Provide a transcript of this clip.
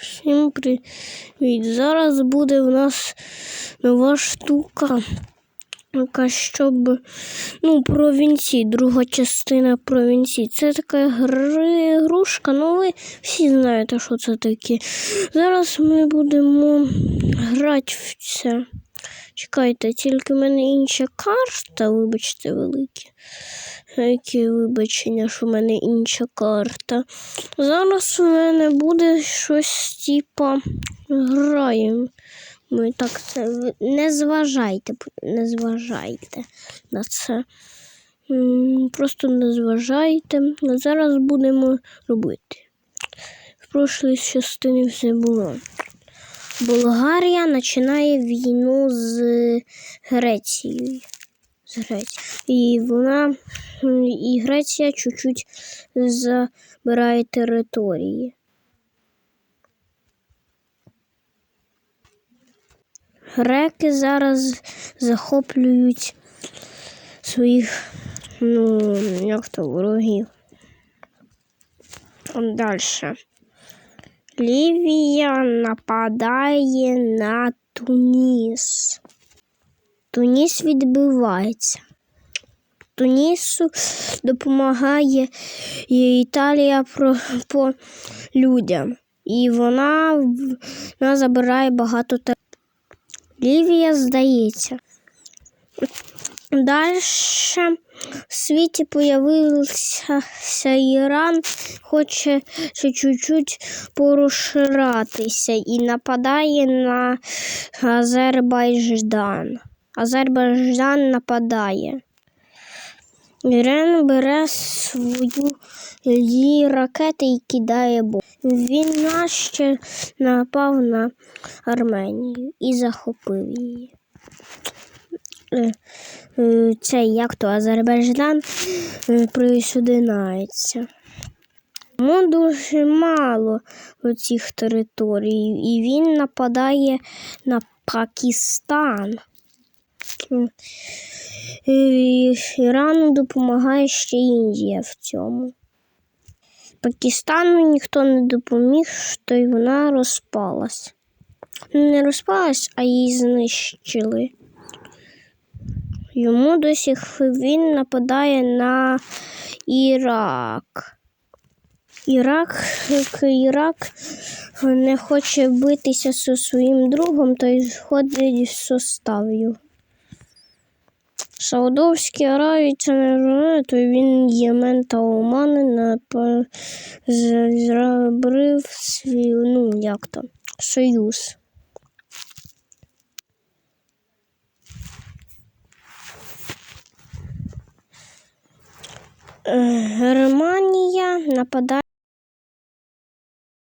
Всім привіт! Зараз буде в нас нова штука, яка щоб ну, провінції, друга частина провінції. Це така гри, грушка, ну ви всі знаєте, що це таке. Зараз ми будемо грати в це. Чекайте, тільки в мене інша карта, вибачте, великі. Які вибачення, що в мене інша карта. Зараз у мене буде щось типа граємо. Ми так це не зважайте, не зважайте на це. Просто не зважайте. Зараз будемо робити. В прошлій частині все було. Болгарія починає війну з Грецією. З Грецією. І вона і Греція чуть-чуть забирає території. Греки зараз захоплюють своїх, ну, як то ворогів. Далі. Лівія нападає на Туніс. Туніс відбивається. Тунісу допомагає Італія про, по людям. І вона, вона забирає багато територій. Лівія здається. Далі в світі появився Іран, хоче ще чуть-чуть порушратися і нападає на Азербайджан. Азербайджан нападає. Іран бере свої ракети і кидає бомбу. Він ще напав на Арменію і захопив її. Е, Це як то Азербайджан е, присоединяється. Йому дуже мало цих територій, і він нападає на Пакистан. М. Ірану допомагає ще Індія в цьому. Пакистану ніхто не допоміг, то й вона розпалась. Ну, Не розпалась, а її знищили. Йому до сих він нападає на Ірак. Ірак, Ірак не хоче битися зі своїм другом, то й сходить в состав його. Саудовській Аравії це не то він Ємен та Оман зробив свій, ну як то, союз. Германія нападає.